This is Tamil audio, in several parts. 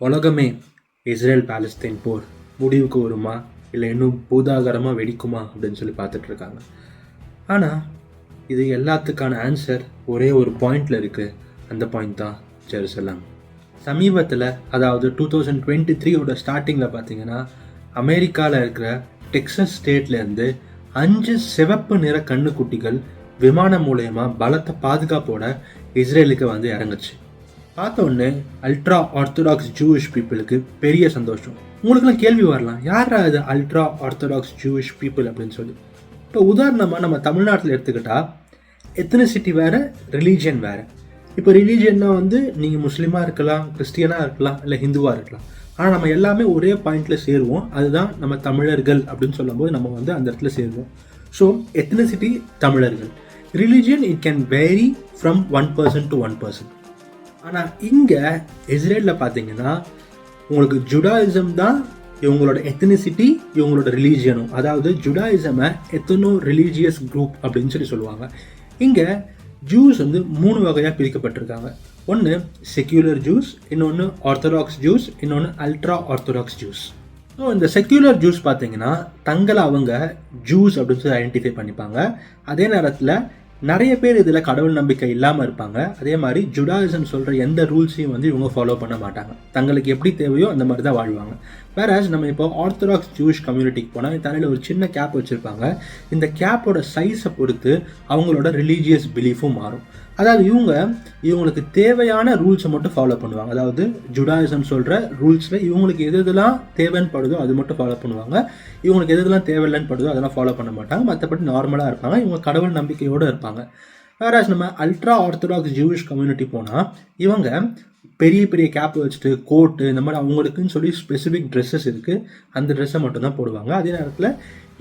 உலகமே இஸ்ரேல் பாலஸ்தீன் போர் முடிவுக்கு வருமா? இல்லை இன்னும் பூதாகரமாக வெடிக்குமா? அப்படின்னு சொல்லி பார்த்துட்ருக்காங்க ஆனால் இது எல்லாத்துக்கான ஆன்சர் ஒரே ஒரு பாயிண்டில் இருக்குது அந்த பாயிண்ட் தான் ஜெருசலம். சமீபத்தில் அதாவது டூ தௌசண்ட் டுவெண்ட்டி த்ரீயோட ஸ்டார்டிங்கில் பார்த்தீங்கன்னா அமெரிக்காவில் இருக்கிற டெக்ஸஸ் ஸ்டேட்லேருந்து அஞ்சு சிவப்பு நிற கண்ணுக்குட்டிகள் விமானம் மூலயமா பலத்த பாதுகாப்போட இஸ்ரேலுக்கு வந்து இறங்குச்சு. பார்த்த உடனே அல்ட்ரா ஆர்த்தடாக்ஸ் ஜூவிஷ் பீப்புளுக்கு பெரிய சந்தோஷம். உங்களுக்குலாம் கேள்வி வரலாம். யாரா இது அல்ட்ரா ஆர்த்தடாக்ஸ் ஜூவிஷ் பீப்புள் அப்படின்னு சொல்லி. இப்போ உதாரணமாக நம்ம தமிழ்நாட்டில் எடுத்துக்கிட்டா எத்தனிசிட்டி வேறு ரிலீஜியன் வேறு. இப்போ ரிலீஜியன்னா வந்து நீங்கள் முஸ்லீமாக இருக்கலாம் கிறிஸ்டியனாக இருக்கலாம் இல்லை ஹிந்துவாக இருக்கலாம். ஆனால் நம்ம எல்லாமே ஒரே பாயிண்டில் சேருவோம். அதுதான் நம்ம தமிழர்கள் அப்படின்னு சொல்லும்போது நம்ம வந்து அந்த இடத்துல சேருவோம். ஸோ எத்தனிசிட்டி தமிழர்கள். Religion it can vary from one person to one person ஆனால் இங்கே இஸ்ரேலில் பார்த்தீங்கன்னா உங்களுக்கு ஜுடாயிசம் தான் இவங்களோட எத்தனிசிட்டி இவங்களோட ரிலீஜியனும் அதாவது ஜுடாயிசமை எத்தனோ ரிலீஜியஸ் குரூப் அப்படின்னு சொல்லி சொல்லுவாங்க. இங்கே ஜூஸ் வந்து மூணு வகையாக பிரிக்கப்பட்டிருக்காங்க. ஒன்று செக்யூலர் ஜூஸ் இன்னொன்று ஆர்த்தடாக்ஸ் ஜூஸ் இன்னொன்று அல்ட்ரா ஆர்த்தடாக்ஸ் ஜூஸ் ஸோ இந்த செக்யூலர் ஜூஸ் பார்த்தீங்கன்னா தங்களை அவங்க ஜூஸ் அப்படின்னு சொல்லி ஐடென்டிஃபை பண்ணிப்பாங்க. அதே நேரத்தில் நிறைய பேர் இதில் கடவுள் நம்பிக்கை இல்லாமல் இருப்பாங்க. அதே மாதிரி ஜுடாயிசம் சொல்கிற எந்த ரூல்ஸையும் வந்து இவங்க ஃபாலோ பண்ண மாட்டாங்க. தங்களுக்கு எப்படி தேவையோ அந்த மாதிரி தான் வாழ்வாங்க. வேறாஸ் நம்ம இப்போ ஆர்த்தடாக்ஸ் ஜூஷ் கம்யூனிட்டிக்கு போனால் தலையில் ஒரு சின்ன கேப் வச்சுருப்பாங்க. இந்த கேப்போட சைஸை பொறுத்து அவங்களோட ரிலீஜியஸ் பிலீஃபும் மாறும். அதாவது இவங்க இவங்களுக்கு தேவையான ரூல்ஸை மட்டும் ஃபாலோ பண்ணுவாங்க. அதாவது ஜுடாயிசம் சொல்கிற ரூல்ஸில் இவங்களுக்கு எது எதுலாம் தேவைன்னு படுதோ அது மட்டும் ஃபாலோ பண்ணுவாங்க. இவங்களுக்கு எது எதெல்லாம் தேவையில்லைன்னு படுதோ அதெல்லாம் ஃபாலோ பண்ண மாட்டாங்க. மற்றபடி நார்மலாக இருப்பாங்க. இவங்க கடவுள் நம்பிக்கையோடு இருப்பாங்க. வேறாஸ் நம்ம அல்ட்ரா ஆர்த்தடாக்ஸ் ஜூவிஷ் கம்யூனிட்டி போனால் இவங்க பெரிய பெரிய கேப் வச்சுட்டு கோட்டு இந்த மாதிரி அவங்களுக்குன்னு சொல்லி ஸ்பெசிஃபிக் ட்ரெஸ்ஸஸ் இருக்குது அந்த ட்ரெஸ்ஸை மட்டும்தான் போடுவாங்க. அதே நேரத்தில்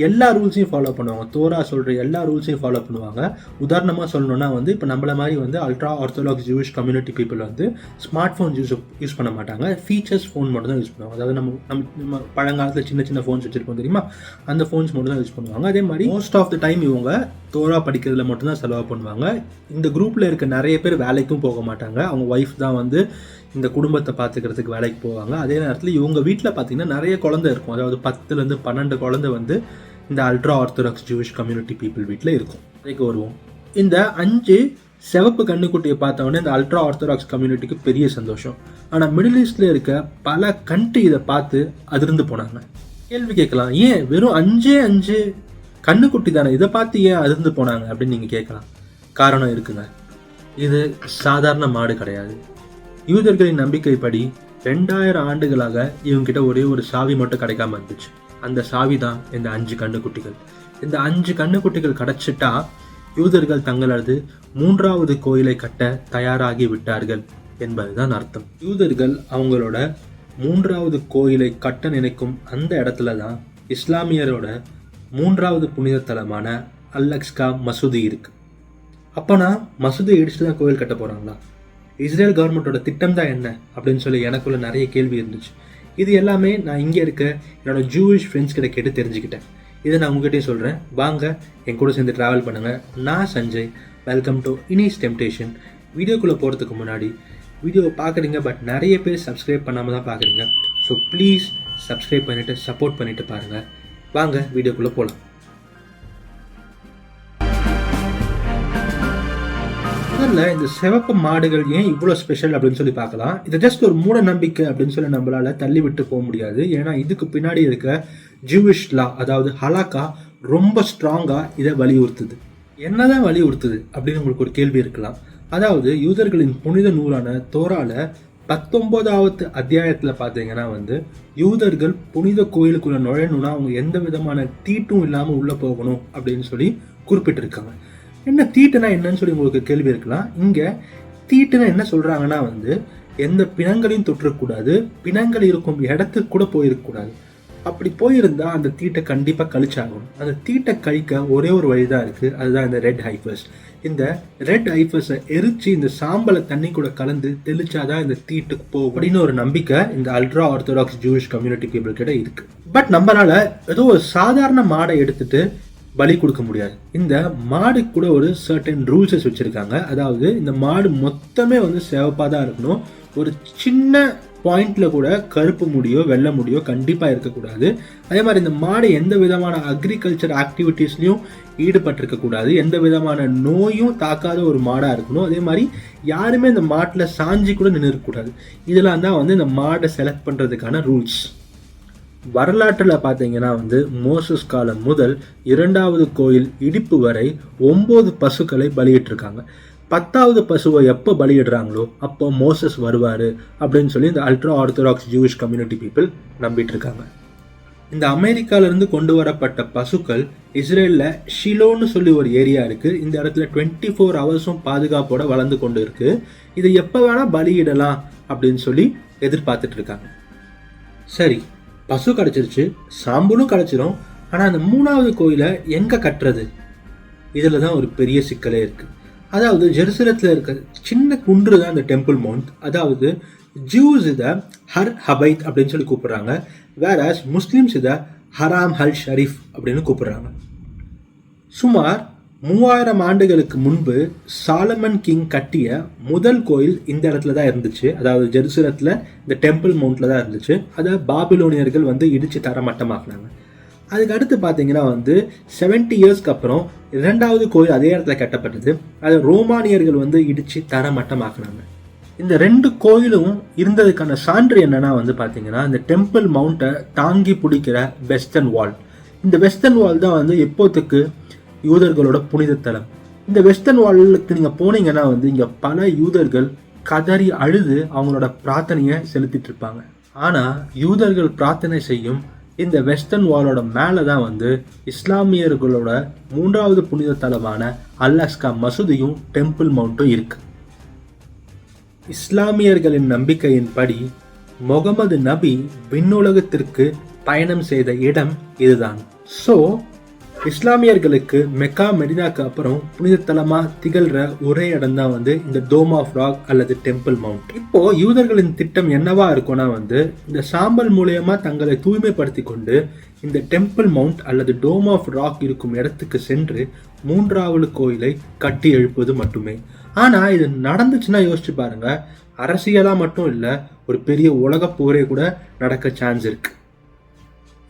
எல்லா ரூல்ஸையும் ஃபாலோ பண்ணுவாங்க. தோரா சொல்கிற எல்லா ரூல்ஸையும் ஃபாலோ பண்ணுவாங்க. உதாரணமாக சொல்லணும்னா வந்து இப்போ நம்மள மாதிரி வந்து ultra Orthodox Jewish community people வந்து ஸ்மார்ட் ஃபோன் யூஸ் யூஸ் பண்ண மாட்டாங்க. ஃபீச்சர்ஸ் ஃபோன் மட்டும் தான் யூஸ் பண்ணுவாங்க. அதாவது நம்ம நம்ம நம்ம பழங்காலத்தில் சின்ன சின்ன ஃபோன்ஸ் வச்சுருப்போம் தெரியுமா? அந்த ஃபோன்ஸ் மட்டும் தான் யூஸ் பண்ணுவாங்க. அதே மாதிரி மோஸ்ட் ஆஃப் த டைம் இவங்க தோரா படிக்கிறதுல மட்டும்தான் செலவு பண்ணுவாங்க. இந்த குரூப்பில் இருக்க நிறைய பேர் வேலைக்கும் போக மாட்டாங்க. அவங்க ஒய்ஃப் தான் வந்து இந்த குடும்பத்தை பார்த்துக்கிறதுக்கு வேலைக்கு போவாங்க. அதே நேரத்தில் இவங்க வீட்டில் பார்த்தீங்கன்னா நிறைய குழந்தை இருக்கும். அதாவது பத்துலேருந்து பன்னெண்டு குழந்தை வந்து இந்த ultra Orthodox Jewish community people வீட்டில் இருக்கும். அதுக்கு வருவோம். இந்த அஞ்சு சிவப்பு கண்ணுக்குட்டியை பார்த்தவொடனே இந்த அல்ட்ரா ஆர்த்தடாக்ஸ் கம்யூனிட்டிக்கு பெரிய சந்தோஷம். ஆனால் மிடில் ஈஸ்டில் இருக்க பல கண்ட்ரி இதை பார்த்து அதிர்ந்து போனாங்க. கேள்வி கேட்கலாம். ஏன் வெறும் அஞ்சே அஞ்சு கண்ணுக்குட்டி தானே? இதை பார்த்து ஏன் அதிர்ந்து போனாங்க அப்படின்னு நீங்கள் கேட்கலாம். காரணம் இருக்குங்க. இது சாதாரண மாடு கிடையாது. யூதர்களின் நம்பிக்கைப்படி ரெண்டாயிரம் ஆண்டுகளாக இவங்ககிட்ட ஒரே ஒரு சாவி மட்டும் கிடைக்காம இருந்துச்சு. அந்த சாவி தான் இந்த அஞ்சு கண்ணுக்குட்டிகள். இந்த அஞ்சு கண்ணுக்குட்டிகள் கிடைச்சிட்டா யூதர்கள் தங்களது மூன்றாவது கோயிலை கட்ட தயாராகி விட்டார்கள் என்பதுதான் அர்த்தம். யூதர்கள் அவங்களோட மூன்றாவது கோயிலை கட்ட நினைக்கும் அந்த இடத்துல தான் இஸ்லாமியரோட மூன்றாவது புனித தலமான அல்லக்ஸ்கா மசூதி இருக்கு. அப்போனா மசூதி இடிச்சுட்டு தான் கோயில் கட்ட போறாங்களா? இஸ்ரேல் கவர்மெண்ட்டோட திட்டம் தான் என்ன? அப்படின்னு சொல்லி எனக்குள்ள நிறைய கேள்வி இருந்துச்சு. இது எல்லாமே நான் இங்கே இருக்க என்னோட ஜூவிஷ் ஃப்ரெண்ட்ஸ் கிட்ட கேட்டு தெரிஞ்சுக்கிட்டேன். இதை நான் உங்ககிட்டயே சொல்கிறேன் வாங்க என் கூட சேர்ந்து ட்ராவல் பண்ணுங்கள் நான் Sanjay. Welcome to Inis temptation வீடியோக்குள்ளே போகிறதுக்கு முன்னாடி வீடியோவை பார்க்குறீங்க பட் நிறைய பேர் சப்ஸ்கிரைப் பண்ணாமல் தான் பார்க்குறீங்க. ஸோ ப்ளீஸ் சப்ஸ்கிரைப் பண்ணிவிட்டு சப்போர்ட் பண்ணிவிட்டு பாருங்கள் வாங்க வீடியோக்குள்ளே போகலாம் முதல்ல இந்த சிவப்பு மாடுகள் ஏன் இவ்வளோ ஸ்பெஷல் அப்படின்னு சொல்லி பார்க்கலாம். இது ஜஸ்ட் ஒரு மூட நம்பிக்கை அப்படின்னு சொல்லி நம்மளால தள்ளி விட்டு போக முடியாது. ஏன்னா இதுக்கு பின்னாடி இருக்க ஜூவிஷ் லா அதாவது ஹலாக்கா ரொம்ப ஸ்ட்ராங்காக இதை வலியுறுத்துது. என்னதான் வலியுறுத்துது அப்படின்னு உங்களுக்கு ஒரு கேள்வி இருக்கலாம். அதாவது யூதர்களின் புனித நூலான தோரால பத்தொன்பதாவது அத்தியாயத்தில் பார்த்தீங்கன்னா வந்து யூதர்கள் புனித கோயிலுக்குள்ளே நுழையணும்னா அவங்க எந்த விதமான தீட்டும் இல்லாமல் உள்ளே போகணும் அப்படின்னு சொல்லி குறிப்பிட்டிருக்காங்க. என்ன தீட்டுனா என்னன்னு சொல்லி உங்களுக்கு கேள்வி இருக்கலாம். இங்கே தீட்டுனா என்ன சொல்கிறாங்கன்னா வந்து எந்த பிணங்களையும் தொற்றக்கூடாது பிணங்கள் இருக்கும் இடத்துக்கு கூட போயிருக்கக்கூடாது. அப்படி போயிருந்தா அந்த தீட்டை கண்டிப்பாக கழிச்சாகும் அந்த தீட்டை கழிக்க ஒரே ஒரு வழி தான் இருக்குது அதுதான் இந்த ரெட் ஹைஃபர்ஸ் இந்த ரெட் ஹைஃபர்ஸை எரிச்சு இந்த சாம்பலை தண்ணி கூட கலந்து தெளிச்சாதான் இந்த தீட்டுக்கு போகும் அப்படின்னு ஒரு நம்பிக்கை இந்த ultra Orthodox Jewish community people கிட்ட இருக்குது பட் நம்மளால ஏதோ ஒரு சாதாரண மாடை எடுத்துட்டு பலி கொடுக்க முடியாது. இந்த மாடு கூட ஒரு சர்டன் ரூல்ஸஸ் வச்சுருக்காங்க. அதாவது இந்த மாடு மொத்தமே வந்து சிவப்பாக தான் இருக்கணும். ஒரு சின்ன பாயிண்ட்டில் கூட கருப்பு முடியோ வெள்ளை முடியோ கண்டிப்பாக இருக்கக்கூடாது. அதே மாதிரி இந்த மாடு எந்த விதமான அக்ரிகல்ச்சர் ஆக்டிவிட்டீஸ்லையும் ஈடுபட்டிருக்கக்கூடாது எந்த விதமான நோயும் தாக்காத ஒரு மாடாக இருக்கணும். அதே மாதிரி யாருமே இந்த மாட்டில் சாஞ்சி கூட நின்று இருக்கக்கூடாது இதெல்லாம் தான் வந்து இந்த மாடை செலக்ட் பண்ணுறதுக்கான ரூல்ஸ் வரலாற்றில் பார்த்தீங்கன்னா வந்து மோசஸ் காலம் முதல் இரண்டாவது கோயில் இடிப்பு வரை ஒம்பது பசுக்களை பலியிட்டிருக்காங்க. பத்தாவது பசுவை எப்போ பலியிடுறாங்களோ அப்போ மோசஸ் வருவார் அப்படின்னு சொல்லி இந்த ultra Orthodox Jewish community people நம்பிட்டு இருக்காங்க இந்த அமெரிக்காவிலேருந்து கொண்டு வரப்பட்ட பசுக்கள் இஸ்ரேலில் ஷிலோன்னு சொல்லி ஒரு ஏரியா இருக்குது இந்த இடத்துல டுவெண்ட்டி ஃபோர் ஹவர்ஸும் பாதுகாப்போட வளர்ந்து கொண்டு இருக்குது இதை எப்போ வேணால் பலியிடலாம் அப்படின்னு சொல்லி எதிர்பார்த்துட்டு இருக்காங்க. சரி பசு கிடச்சிருச்சு சாம்பலும் கிடச்சிரும். ஆனால் அந்த மூணாவது கோயிலை எங்கே கட்டுறது? இதில் தான் ஒரு பெரிய சிக்கலே இருக்குது அதாவது ஜெருசலத்தில் இருக்க சின்ன குன்று தான் இந்த டெம்பிள் மவுண்ட். அதாவது ஜூஸ் இதை ஹர் ஹபைத் அப்படின்னு சொல்லி கூப்பிட்றாங்க. வேற முஸ்லீம்ஸ் இதை ஹராம் ஹல் ஷரீஃப் அப்படின்னு கூப்பிட்றாங்க. சுமார் மூவாயிரம் ஆண்டுகளுக்கு முன்பு சாலமன் கிங் கட்டிய முதல் கோயில் இந்த இடத்துல தான் இருந்துச்சு. அதாவது ஜெருசலத்தில் இந்த டெம்பிள் மவுண்டில் தான் இருந்துச்சு. அதை பாபிலோனியர்கள் வந்து இடித்து தரமட்டமாக்குனாங்க. அதுக்கு அடுத்து பார்த்தீங்கன்னா வந்து செவன்டி இயர்ஸ்க்கு அப்புறம் இரண்டாவது கோயில் அதே இடத்துல கட்டப்பட்டது. அதை ரோமானியர்கள் வந்து இடித்து தரமட்டமாக்குனாங்க. இந்த ரெண்டு கோயிலும் இருந்ததுக்கான சான்று என்னன்னா வந்து பார்த்தீங்கன்னா இந்த டெம்பிள் மவுண்ட்டை தாங்கி பிடிக்கிற வெஸ்டர்ன் வால். இந்த வெஸ்டர்ன் வால் தான் வந்து எப்போத்துக்கு யூதர்களோட புனித தலம் இந்த வெஸ்டர்ன் வாலுக்கு நீங்கள் போனீங்கன்னா வந்து இங்கே பல யூதர்கள் கதறி அழுது அவங்களோட பிரார்த்தனையை செலுத்திட்டு இருப்பாங்க ஆனால் யூதர்கள் பிரார்த்தனை செய்யும் இந்த வெஸ்டர்ன் வாலோட மேலே தான் வந்து இஸ்லாமியர்களோட மூன்றாவது புனித தலமான அல்லாஸ்கா மசூதியும் டெம்பிள் மவுண்ட்டும் இருக்கு. இஸ்லாமியர்களின் நம்பிக்கையின்படி முகமது நபி விண்ணுலகத்திற்கு பயணம் செய்த இடம் இதுதான். ஸோ இஸ்லாமியர்களுக்கு மெக்கா மெடினாக்கு அப்புறம் புனித தலமா திகழ்ற ஒரே இடம் தான் வந்து இந்த டோம் ஆஃப் ராக் அல்லது டெம்பிள் மவுண்ட் இப்போ யூதர்களின் திட்டம் என்னவா இருக்கும்னா வந்து இந்த சாம்பல் மூலியமா தங்களை தூய்மைப்படுத்தி கொண்டு இந்த டெம்பிள் மவுண்ட் அல்லது டோம் ஆஃப் ராக் இருக்கும் இடத்துக்கு சென்று மூன்றாவது கோயிலை கட்டி எழுப்பது மட்டுமே. ஆனா இது நடந்துச்சுன்னா யோசிச்சு பாருங்க. அரசியலா மட்டும் இல்ல ஒரு பெரிய உலக போரே கூட நடக்க சான்ஸ் இருக்கு.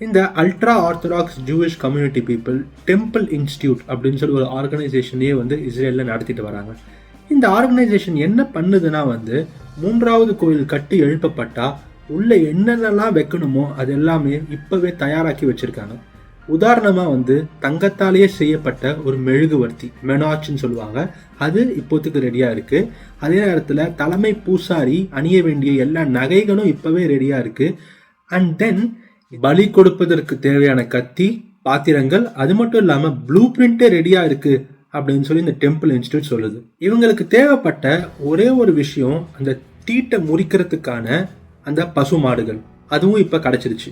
இந்த ultra Orthodox Jewish community people Temple Institute அப்படின்னு சொல்லி ஒரு ஆர்கனைசேஷனையே வந்து இஸ்ரேலில் நடத்திட்டு வராங்க. இந்த ஆர்கனைசேஷன் என்ன பண்ணுதுன்னா வந்து மூன்றாவது கோயில் கட்டி எழுப்பப்பட்டால் உள்ள என்னென்னலாம் வைக்கணுமோ அது எல்லாமே இப்போவே தயாராக்கி வச்சுருக்காங்க. உதாரணமாக வந்து தங்கத்தாலேயே செய்யப்பட்ட ஒரு மெழுகுவர்த்தி மெனாச்சின்னு சொல்லுவாங்க. அது இப்போத்துக்கு ரெடியாக இருக்குது அதே நேரத்தில் தலைமை பூசாரி அணிய வேண்டிய எல்லா நகைகளும் இப்போவே ரெடியாக இருக்குது அண்ட் தென் பலி கொடுப்பதற்கு தேவையான கத்தி பாத்திரங்கள் அது மட்டும் இல்லாம ப்ளூ பிரிண்டே ரெடியா இருக்கு அப்படின்னு சொல்லி இந்த டெம்பிள் இன்ஸ்டியூட் சொல்லுது. இவங்களுக்கு தேவைப்பட்ட ஒரே ஒரு விஷயம் அந்த தீட்டை முறிக்கிறதுக்கான அந்த பசு மாடுகள். அதுவும் இப்போ கிடைச்சிருச்சு.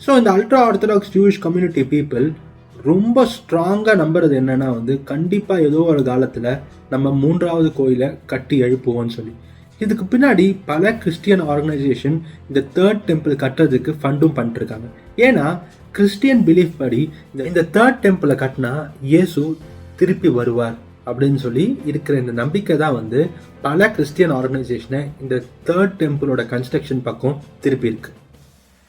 ஸோ இந்த ultra Orthodox Jewish community people ரொம்ப ஸ்ட்ராங்காக நம்புறது என்னன்னா வந்து கண்டிப்பாக ஏதோ ஒரு காலத்தில் நம்ம மூன்றாவது கோயிலை கட்டி எழுப்புவோம்னு சொல்லி. இதுக்கு பின்னாடி பல கிறிஸ்டியன் ஆர்கனைசேஷன் இந்த தேர்ட் டெம்பிள் கட்டுறதுக்கு ஃபண்டும் பண்ணிட்டுருக்காங்க ஏன்னா கிறிஸ்டியன் பிலீஃப் படி இந்த தேர்ட் டெம்பிளை கட்டினா இயேசு திருப்பி வருவார் அப்படின்னு சொல்லி இருக்கிற இந்த நம்பிக்கை தான் வந்து பல கிறிஸ்டியன் ஆர்கனைசேஷனை இந்த தேர்ட் டெம்பிளோட கன்ஸ்ட்ரக்ஷன் பக்கம் திருப்பி இருக்கு.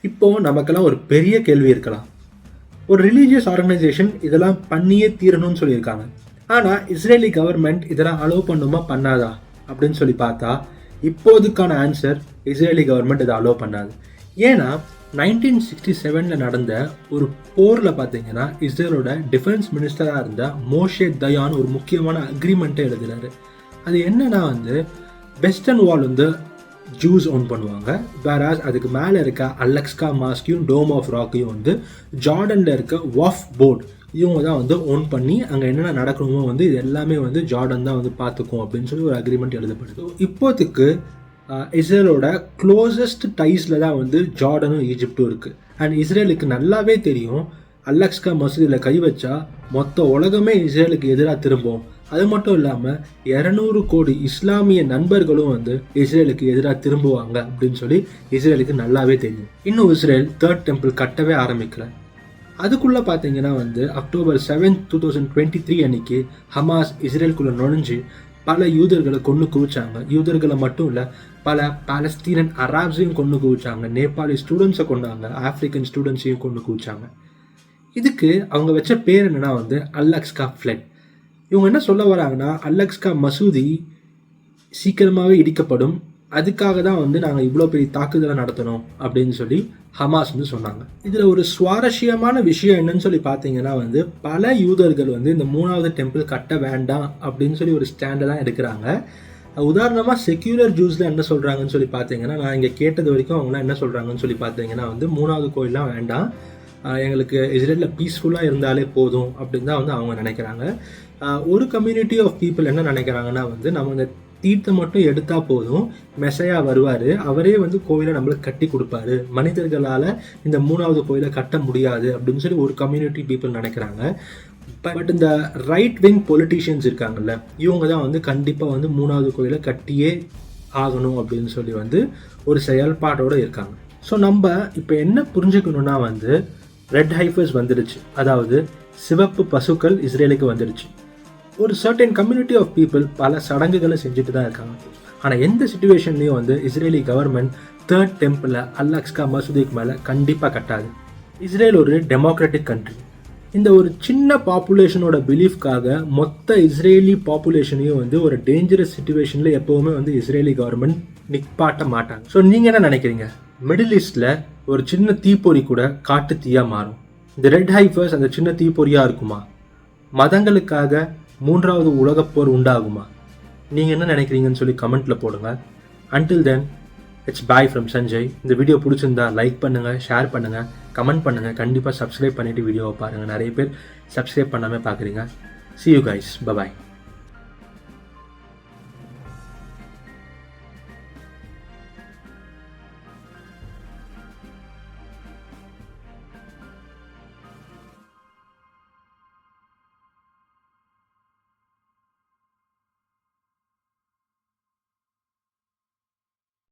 இப்போ நமக்கெல்லாம் ஒரு பெரிய கேள்வி இருக்கலாம். ஒரு ரிலீஜியஸ் ஆர்கனைசேஷன் இதெல்லாம் பண்ணியே தீரணும்னு சொல்லியிருக்காங்க. ஆனால் இஸ்ரேலி கவர்மெண்ட் இதெல்லாம் அலோவ் பண்ணுமா? பண்ணாதா? அப்படின்னு சொல்லி பார்த்தா இப்போதுக்கான ஆன்சர் இஸ்ரேலி கவர்மெண்ட் இதை அலோவ் பண்ணாது. ஏன்னா நைன்டீன் சிக்ஸ்டி செவனில் நடந்த ஒரு போரில் பார்த்தீங்கன்னா இஸ்ரேலோட டிஃபென்ஸ் மினிஸ்டராக இருந்த மோஷே தயான் ஒரு முக்கியமான அக்ரிமெண்ட்டை எழுதினார். அது என்னன்னா வந்து வெஸ்டர்ன் வால் வந்து ஜூஸ் ஓன் பண்ணுவாங்க. வேறாஸ் அதுக்கு மேலே இருக்க அலெக்ஸ்கா மாஸ்கையும் டோம் ஆஃப் ராக்கையும் வந்து ஜார்டனில் இருக்க வாஃப் போர்டு இவங்க தான் வந்து ஓன் பண்ணி அங்கே என்னென்ன நடக்கணுமோ வந்து இது எல்லாமே வந்து ஜார்டன் தான் வந்து பார்த்துக்கும் அப்படின்னு சொல்லி ஒரு அக்ரிமெண்ட் எழுதப்படுது. இப்போதைக்கு இஸ்ரேலோட க்ளோசஸ்ட் டைஸில் தான் வந்து ஜார்டனும் ஈஜிப்டும் இருக்குது அண்ட் இஸ்ரேலுக்கு நல்லாவே தெரியும் அலெக்ஸ்கா மசூதியில் கை வச்சா மொத்த உலகமே இஸ்ரேலுக்கு எதிராக திரும்பும். அது மட்டும் இல்லாமல் இரநூறு கோடி இஸ்லாமிய நண்பர்களும் வந்து இஸ்ரேலுக்கு எதிராக திரும்புவாங்க அப்படின்னு சொல்லி இஸ்ரேலுக்கு நல்லாவே தெரியும். இன்னும் இஸ்ரேல் தேர்ட் டெம்பிள் கட்டவே ஆரம்பிக்கல. அதுக்குள்ளே பார்த்தீங்கன்னா வந்து October seven two thousand twenty three அன்னைக்கு ஹமாஸ் இஸ்ரேலுக்குள்ளே நுழைஞ்சு பல யூதர்களை கொண்டு குவிச்சாங்க. யூதர்களை மட்டும் இல்லை பல பாலஸ்தீனன் அராப்ஸையும் கொண்டு குவிச்சாங்க. நேபாளி ஸ்டூடெண்ட்ஸை கொண்டாங்க ஆப்பிரிக்கன் ஸ்டூடெண்ட்ஸையும் கொண்டு குவிச்சாங்க. இதுக்கு அவங்க வச்ச பேர் என்னன்னா வந்து அல்லக்ஸ்கா ஃப்ளட். இவங்க என்ன சொல்ல வராங்கன்னா அல்லக்ஸ்கா மசூதி சீக்கிரமாகவே இடிக்கப்படும். அதுக்காக தான் வந்து நாங்கள் இவ்வளோ பெரிய தாக்குதலை நடத்தணும் அப்படின்னு சொல்லி ஹமாஸ் வந்து சொன்னாங்க. இதில் ஒரு சுவாரஸ்யமான விஷயம் என்னன்னு சொல்லி பார்த்தீங்கன்னா வந்து பல யூதர்கள் வந்து இந்த மூணாவது டெம்பிள் கட்ட வேண்டாம் அப்படின்னு சொல்லி ஒரு ஸ்டாண்டை தான் எடுக்கிறாங்க. உதாரணமாக செக்யூலர் ஜூஸில் என்ன சொல்கிறாங்கன்னு சொல்லி பார்த்தீங்கன்னா நான் இங்கே கேட்டது வரைக்கும் அவங்களாம் என்ன சொல்கிறாங்கன்னு சொல்லி பார்த்தீங்கன்னா வந்து மூணாவது கோயிலாம் வேண்டாம். எங்களுக்கு இஸ்ரேலில் பீஸ்ஃபுல்லாக இருந்தாலே போதும் அப்படின்னு தான் வந்து அவங்க நினைக்கிறாங்க. ஒரு கம்யூனிட்டி ஆஃப் பீப்புள் என்ன நினைக்கிறாங்கன்னா வந்து நம்ம இந்த தீர்த்தம் மட்டும் எடுத்தா போதும். மெசையா வருவார். அவரே வந்து கோயிலை நம்மளுக்கு கட்டி கொடுப்பாரு. மனிதர்களால் இந்த மூணாவது கோயிலை கட்ட முடியாது அப்படின்னு சொல்லி ஒரு கம்யூனிட்டி பீப்புள் நினைக்கிறாங்க. பட் இந்த ரைட் விங் பொலிட்டீஷியன்ஸ் இருக்காங்கல்ல இவங்க தான் வந்து கண்டிப்பாக வந்து மூணாவது கோயிலை கட்டியே ஆகணும் அப்படின்னு சொல்லி வந்து ஒரு செயல்பாட்டோடு இருக்காங்க. ஸோ நம்ம இப்போ என்ன புரிஞ்சுக்கணுன்னா வந்து ரெட் ஹைஃபர்ஸ் வந்துடுச்சு அதாவது சிவப்பு பசுக்கள் இஸ்ரேலுக்கு வந்துடுச்சு ஒரு சர்டன் கம்யூனிட்டி ஆஃப் பீப்புள் பல சடங்குகளை செஞ்சுட்டு தான் இருக்காங்க. ஆனால் எந்த சுச்சுவேஷன்லையும் வந்து இஸ்ரேலி கவர்மெண்ட் தேர்ட் டெம்பிளை அல்லாக்ஸ்கா மசூதிக்கு மேலே கண்டிப்பாக கட்டாது. இஸ்ரேல் ஒரு டெமோக்ராட்டிக் கண்ட்ரி இந்த ஒரு சின்ன பாப்புலேஷனோட பிலீஃப்காக மொத்த இஸ்ரேலி பாப்புலேஷனையும் வந்து ஒரு டேஞ்சரஸ் சுச்சுவேஷனில் எப்போவுமே வந்து இஸ்ரேலி கவர்மெண்ட் நிப்பாட்ட மாட்டாங்க. ஸோ நீங்கள் என்ன நினைக்கிறீங்க? மிடில் ஈஸ்டில் ஒரு சின்ன தீப்பொறி கூட காட்டு தீயாக மாறும். இந்த ரெட் ஹைஃபர்ஸ் அந்த சின்ன தீப்பொறியாக இருக்குமா? மதங்களுக்காக மூன்றாவது உலகப் போர் உண்டாகுமா? நீங்கள் என்ன நினைக்கிறீங்கன்னு சொல்லி கமெண்ட்டில் போடுங்க. Until then it's bye from Sanjay இந்த வீடியோ பிடிச்சிருந்தா லைக் பண்ணுங்கள் ஷேர் பண்ணுங்கள் கமெண்ட் பண்ணுங்கள் கண்டிப்பாக சப்ஸ்கிரைப் பண்ணிவிட்டு வீடியோவை பாருங்கள் நிறைய பேர் சப்ஸ்கிரைப் பண்ணாமல் பார்க்குறீங்க. C you guys bye bye